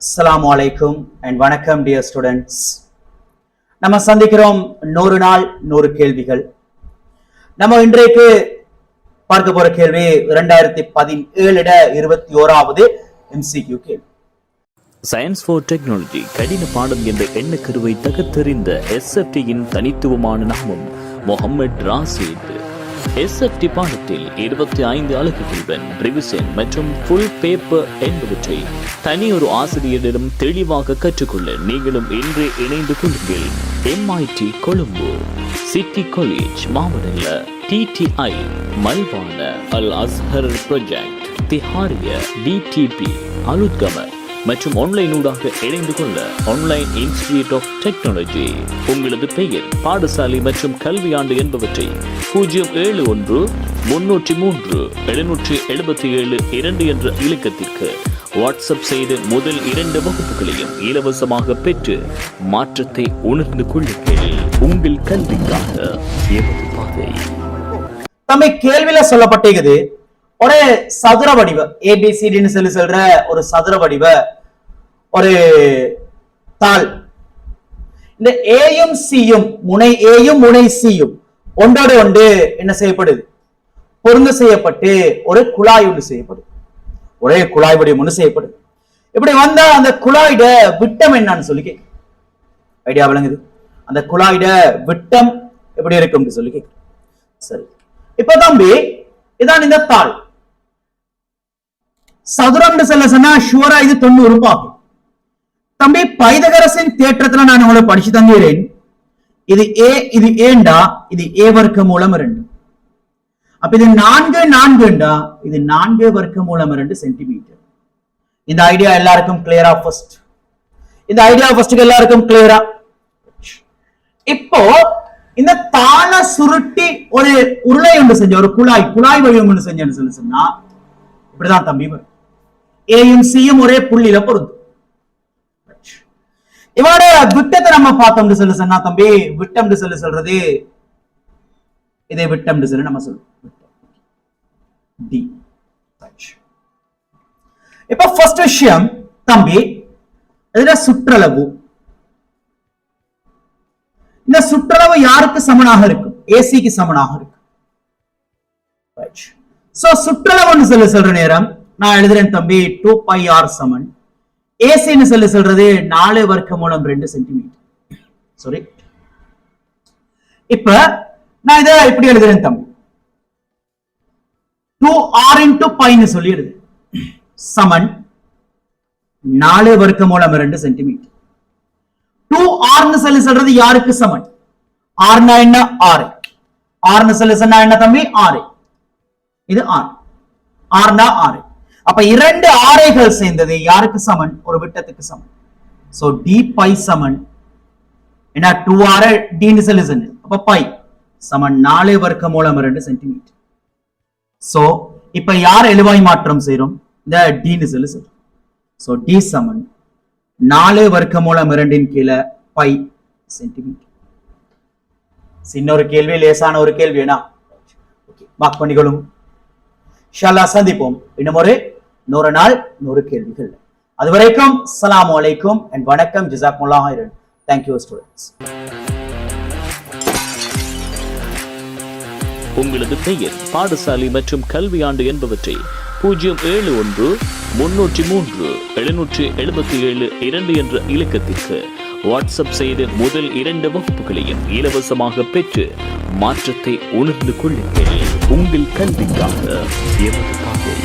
அஸ்லாம் வலைக்கும் அண்ட் வணக்கம் டியர் ஸ்டூடெண்ட்ஸ் நம்ம சந்திக்கிறோம் நூறு நாள் நூறு கேள்விகள். நம்ம இன்றைக்கு பார்க்க போற கேள்வி இரண்டாயிரத்தி பதினேழுட இருபத்தி ஓராவது எம்சிக்யூ கேள்வி. சயின்ஸ் ஃபார் டெக்னாலஜி கடின பாடம் என்ற எண்ணக்கருவை தகர்த்தெறிந்த எஸ்எஃப்டியின் தனித்துவமான நாமம் முகமது ராசித். எஸ்எஃப்டி பாடத்தில் இருபத்தி ஐந்து அலகுகளுடன் ரிவிசன் மற்றும் ஃபுல் பேப்பர் என்பவற்றை தனியொரு ஆசிரியரிடம் தெளிவாக கற்றுக்கொள்ள நீங்களும் இன்றே இணைந்து கொள்ளுங்கள். MIT Colombo city college மாவட்டல்ல DTI Malwana Al Azhar project Thihariya DTP அலுத்கமர். மற்றும் ஆன்லைன் ஊடாக இணைந்து கொள்ள ஆன்லைன் இன்ஸ்டிடியூட் ஆஃப் டெக்னாலஜி உங்களது பெயர் பாடசாலை மற்றும் கல்வியாண்டு என்பவற்றை பூஜ்ஜியம் ஏழு ஒன்று முன்னூற்றி மூன்று எழுநூற்றி எழுபத்தி ஏழு இரண்டு என்ற இலக்கத்திற்கு வாட்ஸ்அப் செய்து முதல் இரண்டு வகுப்புகளையும் இலவசமாக பெற்று மாற்றத்தை உணர்ந்து கொள்ளுங்கள். உங்கள் கல்விக்காக எமது பாதை. கேள்வியில சொல்லப்பட்டிருக்குது ஒரு சதுர வடிவ ஏபிசிடின்னு சொல்லி சொல்ற ஒரு சதுர வடிவ ஒரு தாள். இந்த ஏயும் சியும் முனை ஏயும் முனை சியும் ஒன்றோடு ஒன்று என்ன செய்யப்படுது? பொருந்து செய்யப்பட்டு ஒரு குழாய் ஒன்று செய்யப்படுது. ஒரே குழாய் வடிவம் ஒன்று செய்யப்படுது. இப்படி வந்தா அந்த குழாயிட விட்டம் என்னன்னு சொல்லி கேட்கு ஐடியா விளங்குது. அந்த குழாயிட விட்டம் எப்படி இருக்கும்னு சொல்லி கேட்கு சரி. இப்ப தம்பி இதான் இந்த தாள். சதுரம்னு சொல்ல சொன்னா ஷுவரா இது தொண்ணூறு பாகும் தம்பி பைதகரசின் தேற்றத்துல நான் உங்களை படிச்சு தந்துகிறேன் இது ஏ இது ஏண்டா? இது ஏ வர்க்க மூலம் இரண்டு. அப்ப இது நான்கு நான்குண்டா இது நான்கு வர்க்க மூலம் இரண்டு சென்டிமீட்டர் இந்த ஐடியா எல்லாருக்கும் கிளியரா ஃபர்ஸ்ட் இந்த ஐடியா ஃபர்ஸ்ட் எல்லாருக்கும் கிளியரா இப்போ இந்த தாள சுருட்டி ஒரு உருளை ஒன்று செஞ்ச ஒரு குழாய் குழாய் வடிவம் ஒன்று செஞ்சேன்னு சொல்லி சொன்னா இப்படிதான் தம்பி வரும். ஏயும் சியும் ஒரே புள்ளியில பொருந்தும் இவரோட விட்டத்தை நம்ம பார்த்தோம்னு சொல்லி சொன்னா தம்பி விட்டம்னு சொல்லி சொல்றது இதை விட்டம்னு சொல்லி நம்ம சொல்லுவோம் டி இப்ப ஃபர்ஸ்ட் விஷயம் தம்பி இதுல சுற்றளவு இந்த சுற்றளவு யாருக்கு சமனாக இருக்கும் ஏசிக்கு சமனாக இருக்கும் சுற்றளவுன்னு சொல்லி சொல்ற நேரம் நான் எழுதுறேன் தம்பி டூ பை ஆர் சமன் ஏசின்னு சொல்லி சொல்றது நாலு வர்க்க மூலம் ரெண்டு சென்டிமீட்டர் சாரி இப்ப நான் இதை இப்படி எழுதுறேன் தம்பி. டூ ஆர் இன்டு பைன்னு சொல்லி எழுது. சமன் நாலு வர்க்க மூலம் ரெண்டு சென்டிமீட்டர் டூ ஆர்னு சொல்லி சொல்றது யாருக்கு சமன் ஆர்னா என்ன? ஆறு ஆர்னு சொல்லி சொன்னா என்ன தம்பி? ஆறு இது ஆர் ஆர்னா ஆறு அப்ப இரண்டு ஆரைகள் சேர்ந்தது யாருக்கு சமன்? ஒரு விட்டத்துக்கு சமன். சோ டி பை சமன். என்ன டூ ஆர் டின்னு சொல்லி சொன்ன அப்ப பை சமன் நாலு வர்க்க மூலம் ரெண்டு சென்டிமீட்டர் சோ இப்ப யார் எழுவாய் மாற்றம் செய்யறோம் இந்த டின்னு சொல்லி சொல்றோம் சோ டி சமன் நாலு வர்க்க மூலம் இரண்டின் கீழே பை சென்டிமீட்டர் சின்ன ஒரு கேள்வி லேசான ஒரு கேள்வி என்ன மார்க் பண்ணிக்கொள்ளும். ஷாலா சந்திப்போம். இன்னும் ஒரு நூறு நாள் நூறு கேள்விகள். அது வரைக்கும் அலைக்கும் அண்ட் வணக்கம் ஜிசாக் முல்லா தேங்க்யூ ஸ்டூடெண்ட்ஸ் உங்களது பெயர் பாடசாலை மற்றும் கல்வியாண்டு என்பவற்றை பூஜ்ஜியம் ஏழு ஒன்று முன்னூற்றி மூன்று எழுநூற்றி எழுபத்தி ஏழு இரண்டு என்ற இலக்கத்திற்கு வாட்ஸ்அப் செய்து முதல் இரண்டு வகுப்புகளையும் இலவசமாக பெற்று மாற்றத்தை உணர்ந்து கொள்ளுங்கள். உங்கள் கல்விக்காக எமது பாதை.